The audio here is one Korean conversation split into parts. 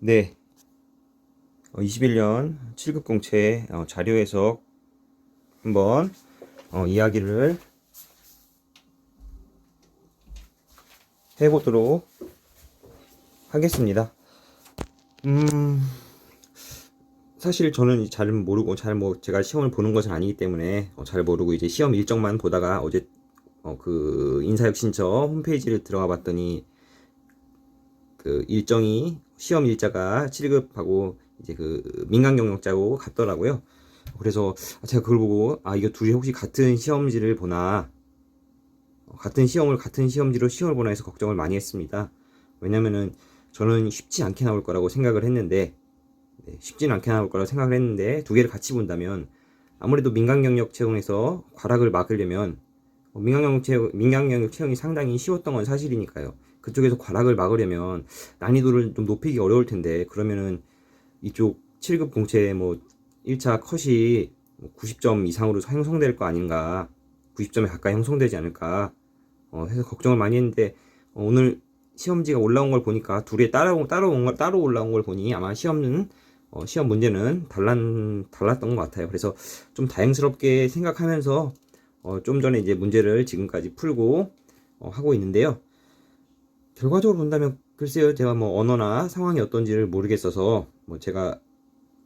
네. 어, 21년 7급 공채 어, 자료 해석 한번 어, 이야기를 해보도록 하겠습니다. 음, 사실 저는 잘 모르고 잘 뭐 제가 시험을 보는 것은 아니기 때문에 어, 잘 모르고 이제 시험 일정만 보다가 어제 어, 그 인사혁신처 홈페이지를 들어가 봤더니 그 일정이 시험 일자가 7급하고 이제 그 민간 경력자고 같더라고요. 그래서 제가 그걸 보고 아 이거 둘이 혹시 같은 시험지를 보나 어, 같은 시험을 같은 시험지로 시험을 보나 해서 걱정을 많이 했습니다. 왜냐면은 저는 쉽지 않게 나올 거라고 생각을 했는데 네, 쉽지는 않게 나올 거라고 생각을 했는데 두 개를 같이 본다면 아무래도 민간 경력 채용에서 과락을 막으려면 어, 민간 경력 채용 민간 경력 채용이 상당히 쉬웠던 건 사실이니까요. 그쪽에서 과락을 막으려면 난이도를 좀 높이기 어려울 텐데 그러면은 이쪽 7급 공채 뭐 1차 컷이 90점 이상으로 형성될 거 아닌가 90점에 가까이 형성되지 않을까 어, 해서 걱정을 많이 했는데 어, 오늘 시험지가 올라온 걸 보니까 둘이 따로 따로 걸 따로 올라온 걸 보니 아마 시험은 어, 시험 문제는 달란 달랐던 것 같아요. 그래서 좀 다행스럽게 생각하면서 어, 좀 전에 이제 문제를 지금까지 풀고 어, 하고 있는데요. 결과적으로 본다면 글쎄요 제가 뭐 언어나 상황이 어떤지를 모르겠어서 뭐 제가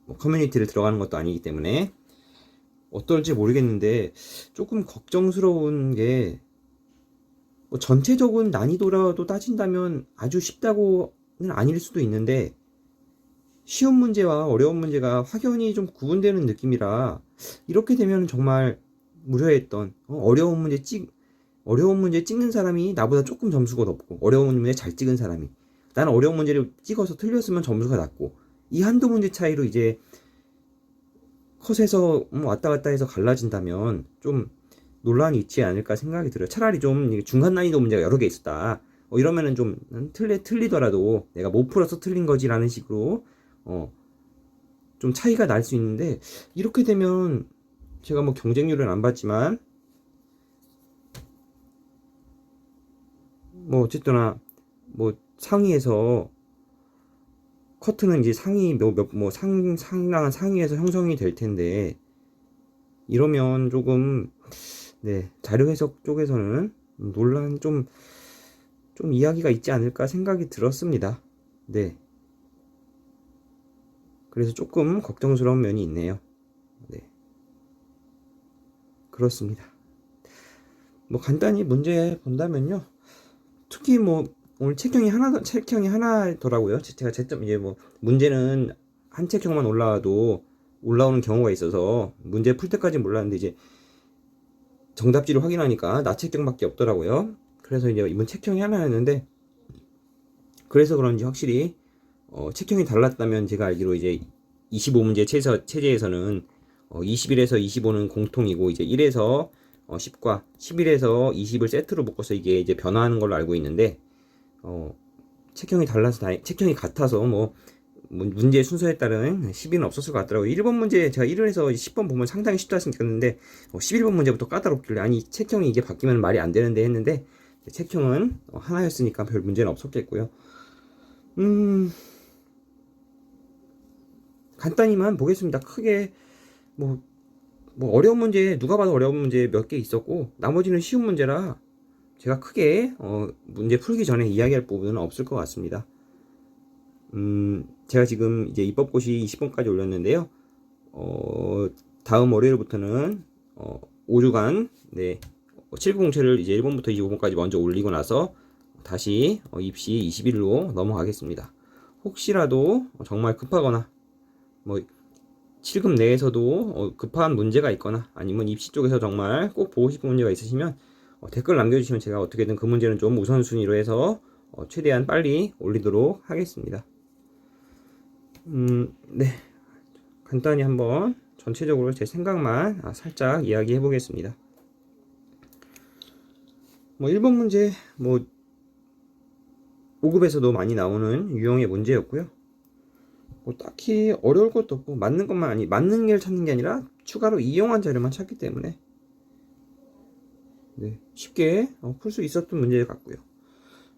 뭐 커뮤니티를 들어가는 것도 아니기 때문에 어떨지 모르겠는데 조금 걱정스러운 게 뭐 전체적인 난이도라도 따진다면 아주 쉽다고는 아닐 수도 있는데 쉬운 문제와 어려운 문제가 확연히 좀 구분되는 느낌이라 이렇게 되면 정말 무료했던 어, 어려운 문제 찍 어려운 문제 찍는 사람이 나보다 조금 점수가 높고 어려운 문제 잘 찍은 사람이 나는 어려운 문제를 찍어서 틀렸으면 점수가 낮고 이 한두 문제 차이로 이제 컷에서 음, 왔다 갔다 해서 갈라진다면 좀 논란이 있지 않을까 생각이 들어요. 차라리 좀 중간 난이도 문제가 여러 개 있었다. 어, 이러면은 좀 음, 틀리, 틀리더라도 내가 못 풀어서 틀린 거지라는 식으로 어, 좀 차이가 날 수 있는데 이렇게 되면 제가 뭐 경쟁률은 안 봤지만 뭐 어쨌거나 뭐 상위에서 커트는 이제 상위 몇몇뭐 상 상당한 상위에서 형성이 될 텐데 이러면 조금 네 자료 해석 쪽에서는 논란 좀좀 이야기가 있지 않을까 생각이 들었습니다. 네. 그래서 조금 걱정스러운 면이 있네요. 네. 그렇습니다. 뭐 간단히 문제 본다면요. 특히 뭐 오늘 책형이 하나 책형이 하나더라고요. 제가 채점 이제 뭐 문제는 한 책형만 올라와도 올라오는 경우가 있어서 문제 풀 때까지 몰랐는데 이제 정답지를 확인하니까 나 책형밖에 없더라고요. 그래서 이제 이번 책형이 하나였는데 그래서 그런지 확실히 어, 책형이 달랐다면 제가 알기로 이제 25문제 체서, 체제에서는 어, 21에서 25는 공통이고 이제 1에서 어, 10과 11에서 20을 세트로 묶어서 이게 이제 변화하는 걸로 알고 있는데 어, 책형이 달라서 다, 책형이 같아서 뭐 문제 순서에 따른 시비는 없었을 것 같더라고요. 1번 문제 제가 1에서 10번 보면 상당히 쉽다 생각했는데 어, 11번 문제부터 까다롭길래 아니 책형이 이게 바뀌면 말이 안 되는데 했는데 책형은 어, 하나였으니까 별 문제는 없었겠고요. 음 간단히만 보겠습니다. 크게 뭐, 뭐 어려운 문제 누가 봐도 어려운 문제 몇 개 있었고 나머지는 쉬운 문제라 제가 크게 어, 문제 풀기 전에 이야기할 부분은 없을 것 같습니다. 음, 제가 지금 이제 입법고시 20번까지 올렸는데요. 어, 다음 월요일부터는 어, 5주간 네, 7급 공채를 이제 1번부터 25번까지 먼저 올리고 나서 다시 어, 입시 20일로 넘어가겠습니다. 혹시라도 정말 급하거나 뭐 7급 내에서도 어, 급한 문제가 있거나 아니면 입시 쪽에서 정말 꼭 보고 싶은 문제가 있으시면 어, 댓글 남겨주시면 제가 어떻게든 그 문제는 좀 우선순위로 해서 어, 최대한 빨리 올리도록 하겠습니다. 음, 네. 간단히 한번 전체적으로 제 생각만 아, 살짝 이야기해 보겠습니다. 뭐 1번 문제 뭐 5급에서도 많이 나오는 유형의 문제였고요. 뭐 딱히 어려울 것도 없고 맞는 것만 아니 맞는 게 찾는 게 아니라 추가로 이용한 자료만 찾기 때문에 네, 쉽게 어, 풀수 있었던 문제 같고요.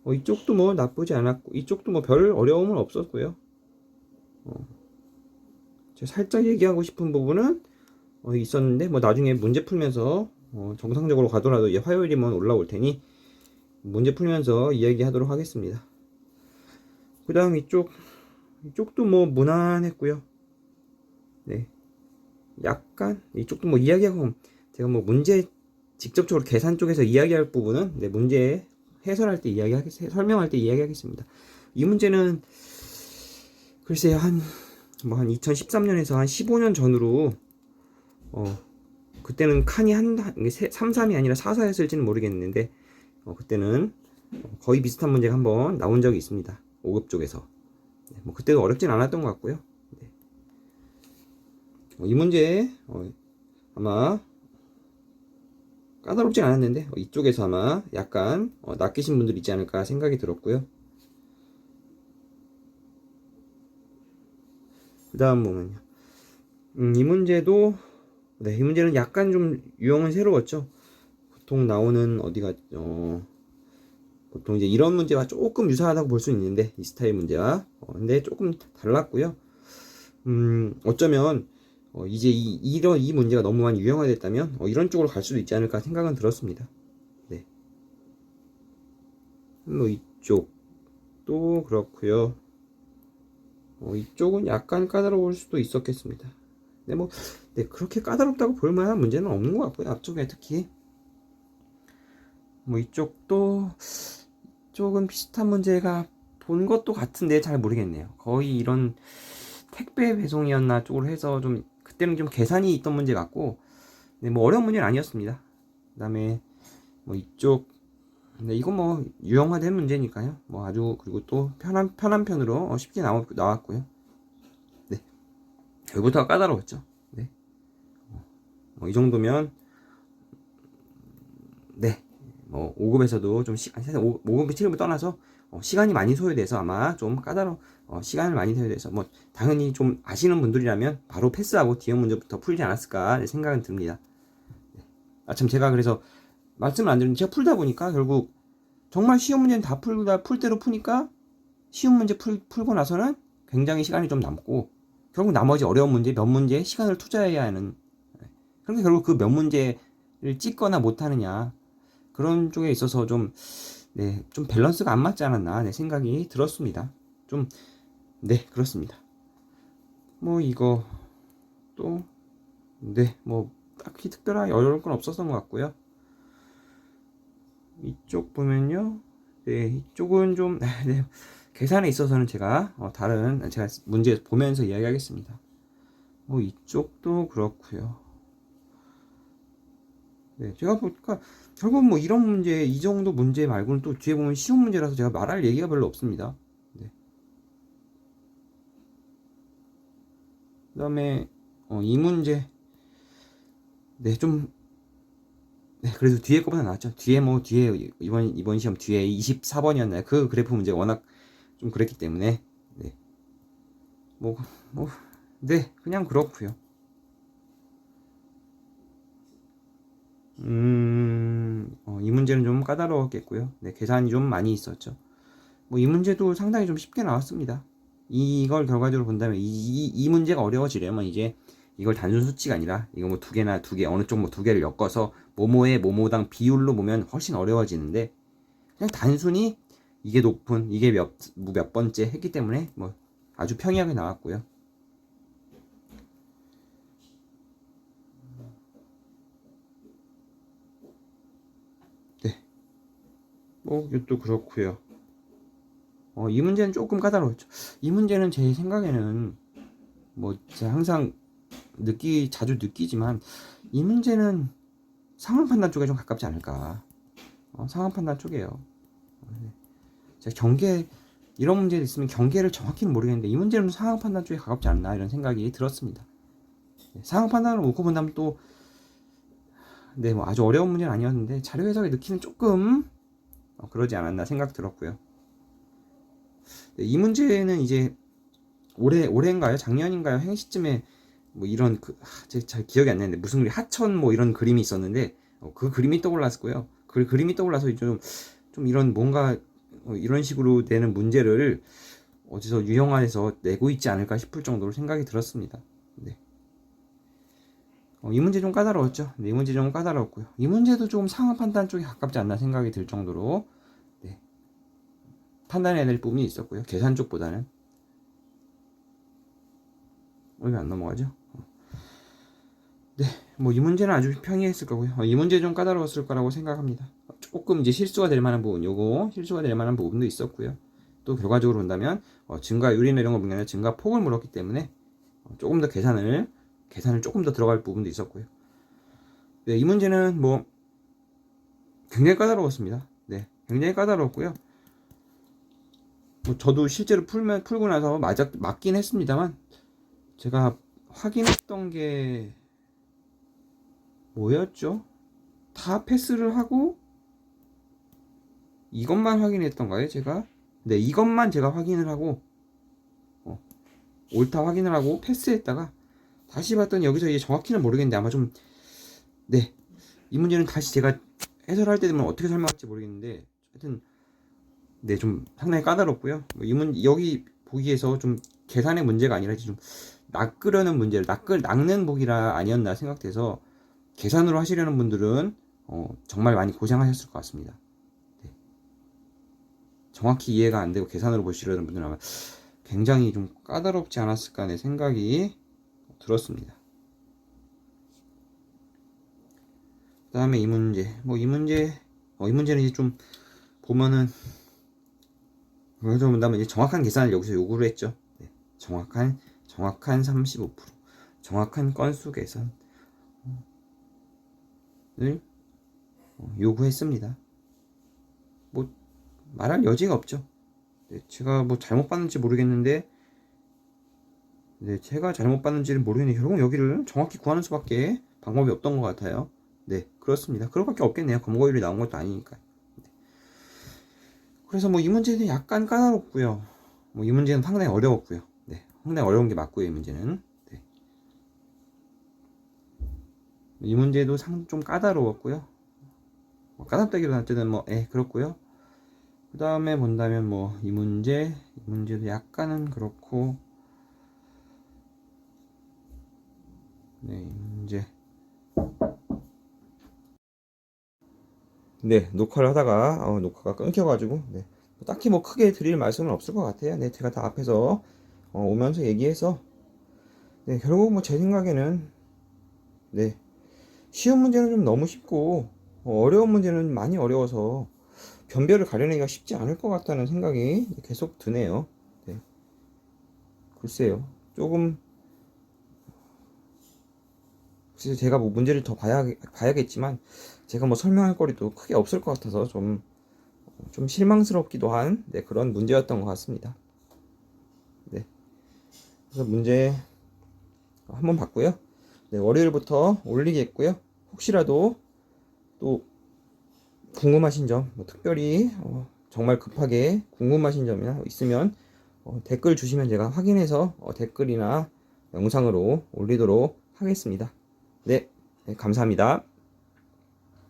어, 이쪽도 뭐 나쁘지 않았고 이쪽도 뭐 별 어려움은 없었고요. 어, 제가 살짝 얘기하고 싶은 부분은 어, 있었는데 뭐 나중에 문제 풀면서 어, 정상적으로 가더라도 이제 화요일이면 올라올 테니 문제 풀면서 이야기하도록 하겠습니다. 그다음 이쪽 이쪽도 뭐 무난했고요. 네, 약간 이쪽도 뭐 이야기하고 제가 뭐 문제 직접적으로 계산 쪽에서 이야기할 부분은 네, 문제 해설할 때 이야기하겠 설명할 때 이야기하겠습니다. 이 문제는 글쎄요 한 뭐한 2013년에서 한 15년 전으로 어 그때는 칸이 한 3, 3이 아니라 4, 4였을지는 모르겠는데 어, 그때는 거의 비슷한 문제가 한번 나온 적이 있습니다. 5급 쪽에서 네, 뭐 그때도 어렵진 않았던 것 같고요. 네. 어, 이 문제 어, 아마 까다롭진 않았는데 어, 이쪽에서 아마 약간 어, 낚이신 분들 있지 않을까 생각이 들었고요. 그 다음 보면요. 음, 이 문제도 네, 이 문제는 약간 좀 유형은 새로웠죠. 보통 나오는 어디가 어 보통 이제 이런 문제와 조금 유사하다고 볼 수 있는데 이 스타일 문제와 어, 근데 조금 달랐고요. 음, 어쩌면 어, 이제 이, 이런 이 문제가 너무 많이 유형화됐다면 어, 이런 쪽으로 갈 수도 있지 않을까 생각은 들었습니다. 네. 뭐 이쪽도 그렇고요. 어, 이쪽은 약간 까다로울 수도 있었겠습니다. 네, 뭐, 네, 그렇게 까다롭다고 볼 만한 문제는 없는 것 같고요. 앞쪽에 특히. 뭐, 이쪽도, 이쪽은 비슷한 문제가 본 것도 같은데 잘 모르겠네요. 거의 이런 택배 배송이었나 쪽으로 해서 좀, 그때는 좀 계산이 있던 문제 같고, 네, 뭐, 어려운 문제는 아니었습니다. 그 다음에, 뭐, 이쪽, 네, 이건 뭐, 유형화된 문제니까요. 뭐, 아주, 그리고 또, 편한, 편한 편으로 어, 쉽게 나왔, 나왔고요. 여기부터가 까다로웠죠. 네. 뭐, 이 정도면, 네. 뭐, 5급에서도 좀 시간, 사실 5, 5급, 7급을 떠나서, 어, 시간이 많이 소요돼서 아마 좀 까다로, 어, 시간을 많이 소요돼서, 뭐, 당연히 좀 아시는 분들이라면 바로 패스하고 뒤에 문제부터 풀지 않았을까 생각은 듭니다. 네. 아참 제가 그래서 말씀을 안 드렸는데 제가 풀다 보니까 결국 정말 쉬운 문제는 다 풀다 풀 대로 푸니까 쉬운 문제 풀, 풀고 나서는 굉장히 시간이 좀 남고 결국 나머지 어려운 문제 몇 문제에 시간을 투자해야 하는 그러니까 결국 그 몇 문제를 찍거나 못하느냐 그런 쪽에 있어서 좀 네, 좀 밸런스가 안 맞지 않았나 네, 생각이 들었습니다. 좀 네, 그렇습니다. 뭐 이거 또 네, 뭐 딱히 특별하게 어려울 건 없었던 것 같고요. 이쪽 보면요. 네, 이쪽은 좀 네, 계산에 있어서는 제가 어, 다른 제가 문제 보면서 이야기하겠습니다. 뭐 이쪽도 그렇고요. 네, 제가 보니까 결국 뭐 이런 문제, 이 정도 문제 말고는 또 뒤에 보면 쉬운 문제라서 제가 말할 얘기가 별로 없습니다. 네. 그 다음에 어, 이 문제, 네, 좀 네, 그래도 뒤에 거보다 나왔죠. 뒤에 뭐 뒤에 이번 이번 시험 뒤에 24번이었나요? 그 그래프 문제 워낙 좀 그랬기 때문에 네. 뭐, 뭐, 네, 그냥 그렇고요. 음, 어, 이 문제는 좀 까다로웠겠고요. 네, 계산이 좀 많이 있었죠. 뭐, 이 문제도 상당히 좀 쉽게 나왔습니다. 이걸 결과적으로 본다면, 이, 이, 이 문제가 어려워지려면 이제 이걸 단순 수치가 아니라, 이거 뭐 두 개나 두 개, 어느 쪽 뭐 두 개를 엮어서 모모의 모모당 비율로 보면 훨씬 어려워지는데, 그냥 단순히 이게 높은 이게 몇, 몇 번째 했기 때문에 뭐 아주 평이하게 나왔고요. 네. 뭐 이것도 그렇고요. 어, 이 문제는 조금 까다로웠죠. 이 문제는 제 생각에는 뭐 제가 항상 느끼 자주 느끼지만 이 문제는 상황 판단 쪽에 좀 가깝지 않을까. 어, 상황 판단 쪽이에요. 어, 네. 제가 경계 이런 문제 있으면 경계를 정확히는 모르겠는데 이 문제는 상황 판단 쪽에 가깝지 않나 이런 생각이 들었습니다. 네, 상황 판단을 놓고 본다면 또 네, 뭐 아주 어려운 문제는 아니었는데 자료 해석에 넣기는 조금 어, 그러지 않았나 생각 들었고요. 네, 이 문제는 이제 올해 올해인가요? 작년인가요? 행시쯤에 뭐 이런 그, 아, 잘 기억이 안 나는데 무슨 하천 뭐 이런 그림이 있었는데 어, 그 그림이 떠올랐고요. 그 그림이 떠올라서 좀 좀 이런 뭔가 어, 이런 식으로 되는 문제를 어디서 유형안에서 내고 있지 않을까 싶을 정도로 생각이 들었습니다. 네. 어, 이 문제 좀 까다로웠죠. 네, 이 문제 좀 까다로웠고요. 이 문제도 조금 상황 판단 쪽에 가깝지 않나 생각이 들 정도로 네. 판단해야 될 부분이 있었고요. 계산 쪽보다는 어, 왜안 넘어가죠? 어. 네, 뭐 이 문제는 아주 평이했을 거고요. 어, 이 문제 좀 까다로웠을 거라고 생각합니다. 조금 이제 실수가 될 만한 부분, 요거 실수가 될 만한 부분도 있었고요. 또 결과적으로 본다면 어, 증가율이나 이런 거 보면 증가 폭을 물었기 때문에 어, 조금 더 계산을 계산을 조금 더 들어갈 부분도 있었고요. 네, 이 문제는 뭐 굉장히 까다로웠습니다. 네, 굉장히 까다로웠고요. 뭐 저도 실제로 풀면 풀고 나서 맞 맞긴 했습니다만 제가 확인했던 게 뭐였죠? 다 패스를 하고 이것만 확인했던가요, 제가? 네, 이것만 제가 확인을 하고 어, 옳다 확인을 하고 패스했다가 다시 봤더니 여기서 이제 정확히는 모르겠는데 아마 좀 네, 이 문제는 다시 제가 해설할 때 되면 어떻게 설명할지 모르겠는데 하여튼 네, 좀 상당히 까다롭고요. 뭐 이 문, 여기 보기에서 좀 계산의 문제가 아니라 좀 낚으려는 문제를 낚을 낚는 보기라 아니었나 생각돼서 계산으로 하시려는 분들은 어, 정말 많이 고생하셨을 것 같습니다. 네. 정확히 이해가 안 되고 계산으로 보시려는 분들은 아마 굉장히 좀 까다롭지 않았을까 하는 생각이 들었습니다. 그 다음에 이 문제, 뭐 이 문제, 어, 이 문제는 이제 좀 보면은 그래서 본다면 이제 정확한 계산을 여기서 요구를 했죠. 네. 정확한 정확한 35% 정확한 건수 계산을 어, 요구했습니다. 뭐 말할 여지가 없죠. 네, 제가 뭐 잘못 봤는지 모르겠는데 네, 제가 잘못 봤는지는 모르겠는데 결국 여기를 정확히 구하는 수밖에 방법이 없던 것 같아요. 네, 그렇습니다. 그럴 밖에 없겠네요. 검거율이 나온 것도 아니니까. 네. 그래서 뭐 이 문제는 약간 까다롭고요. 뭐 이 문제는 상당히 어려웠고요. 네, 상당히 어려운 게 맞고요. 이 문제는. 네. 이 문제도 상 좀 까다로웠고요. 뭐 까답다기보다 어쨌든 뭐, 예, 그렇고요. 그 다음에 본다면 뭐 이 문제, 이 문제도 약간은 그렇고, 네, 이 문제. 네, 녹화를 하다가 어, 녹화가 끊겨가지고 네, 딱히 뭐 크게 드릴 말씀은 없을 것 같아요. 네, 제가 다 앞에서 어, 오면서 얘기해서 네, 결국 뭐 제 생각에는 네, 쉬운 문제는 좀 너무 쉽고 어, 어려운 문제는 많이 어려워서 변별을 가려내기가 쉽지 않을 것 같다는 생각이 계속 드네요. 네. 글쎄요, 조금 글쎄 제가 뭐 문제를 더 봐야 봐야겠지만 제가 뭐 설명할 거리도 크게 없을 것 같아서 좀, 좀 실망스럽기도 한 네, 그런 문제였던 것 같습니다. 네. 그래서 문제 한번 봤고요. 네, 월요일부터 올리겠고요. 혹시라도 또 궁금하신 점, 뭐 특별히 어, 정말 급하게 궁금하신 점이나 있으면 어, 댓글 주시면 제가 확인해서 어, 댓글이나 영상으로 올리도록 하겠습니다. 네, 네 감사합니다.